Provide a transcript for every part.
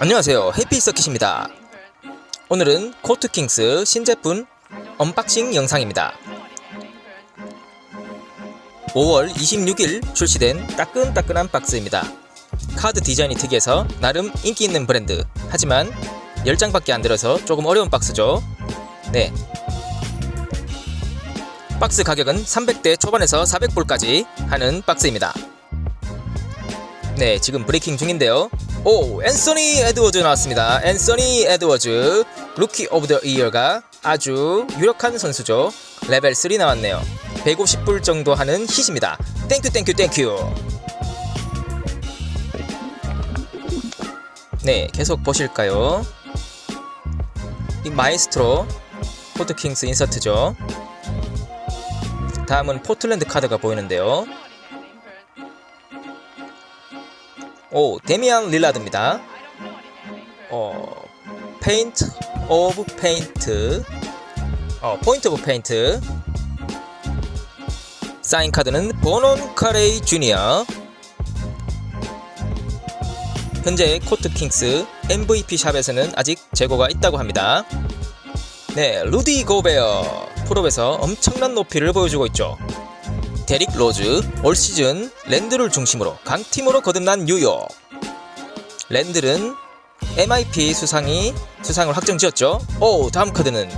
안녕하세요. 해피서킷입니다. 오늘은 코트킹스 신제품 언박싱 영상입니다. 5월 26일 출시된 따끈따끈한 박스입니다. 카드 디자인이 특이해서 나름 인기 있는 브랜드. 하지만 10장밖에 안 들어서 조금 어려운 박스죠. 네. 박스 가격은 300대 초반에서 400불까지 하는 박스입니다. 네, 지금 브레이킹 중인데요. 오, 앤서니 에드워즈 나왔습니다. 앤서니 에드워즈, 루키 오브 더 이어가 아주 유력한 선수죠. 레벨 3 나왔네요. 150불 정도 하는 힛입니다. 땡큐 땡큐 땡큐. 네, 계속 보실까요? 이 마이스트로 포트킹스 인서트죠. 다음은 포틀랜드 카드가 보이는데요. 오, 데미안 릴라드입니다. 어, 페인트 오브 페인트. 어, 포인트 오브 페인트. 사인 카드는 보논 카레이 주니어. 현재 코트 킹스 MVP 샵에서는 아직 재고가 있다고 합니다. 네, 루디 고베어 프로에서 엄청난 높이를 보여주고 있죠. 데릭 로즈 올 시즌 랜드를 중심으로 강팀으로 거듭난 뉴욕. 랜들은 MIP 수상이 수상을 확정지었죠. 오 다음 카드는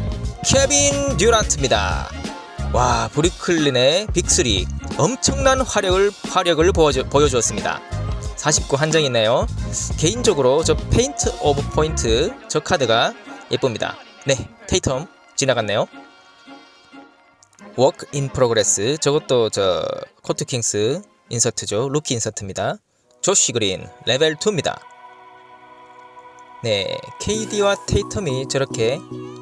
케빈 듀란트입니다. 와 브루클린의 빅3 엄청난 화력을 화력을 보여주, 보여주었습니다. 49 한정이 있네요. 개인적으로 저 페인트 오브 포인트 저 카드가 예쁩니다. 네 테이텀 지나갔네요 워크 인 프로그레스 저것도 저 코트킹스 인서트죠. 루키 인서트입니다. 조시 그린 레벨 2입니다. 네 KD와 테이텀이 저렇게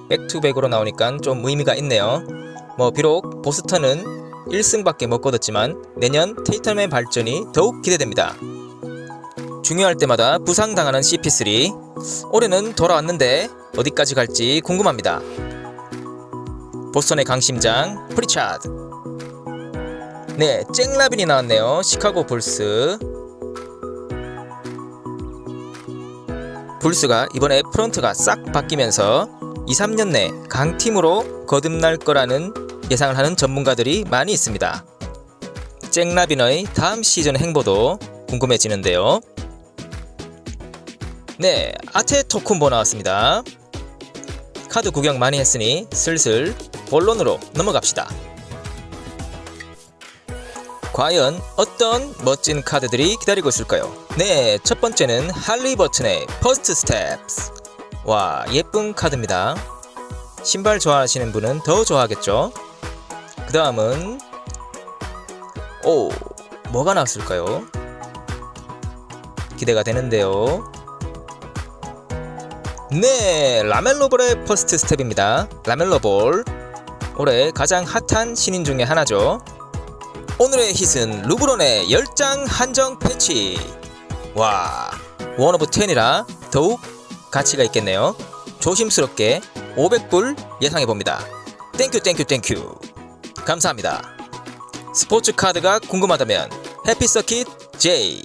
백투백으로 나오니까 좀 의미가 있네요. 뭐 비록 보스턴은 1승밖에 못 거뒀지만 내년 테이텀의 발전이 더욱 기대됩니다. 중요할 때마다 부상당하는 CP3 올해는 돌아왔는데 어디까지 갈지 궁금합니다 보스턴의 강심장 프리차드 네, 잭라빈이 나왔네요. 시카고 불스. 불스가 이번에 프런트가 싹 바뀌면서 2, 3년 내 강팀으로 거듭날 거라는 예상을 하는 전문가들이 많이 있습니다. 잭라빈의 다음 시즌 행보도 궁금해지는데요. 네, 아테 토쿤보 나왔습니다. 카드 구경 많이 했으니 슬슬 본론으로 넘어갑시다. 과연 어떤 멋진 카드들이 기다리고 있을까요? 네, 첫 번째는 할리 버튼의 퍼스트 스텝스. 와, 예쁜 카드입니다. 신발 좋아하시는 분은 더 좋아하겠죠? 그 다음은 오, 뭐가 나왔을까요? 기대가 되는데요. 네, 라멜로볼의 퍼스트 스텝입니다. 라멜로볼. 올해 가장 핫한 신인 중에 하나죠. 오늘의 hit은 루브론의 10장 한정 패치. 와, 원 오브 10이라 더욱 가치가 있겠네요. 조심스럽게 500불 예상해 봅니다. 땡큐 땡큐 땡큐. 감사합니다. 스포츠 카드가 궁금하다면 해피서킷 J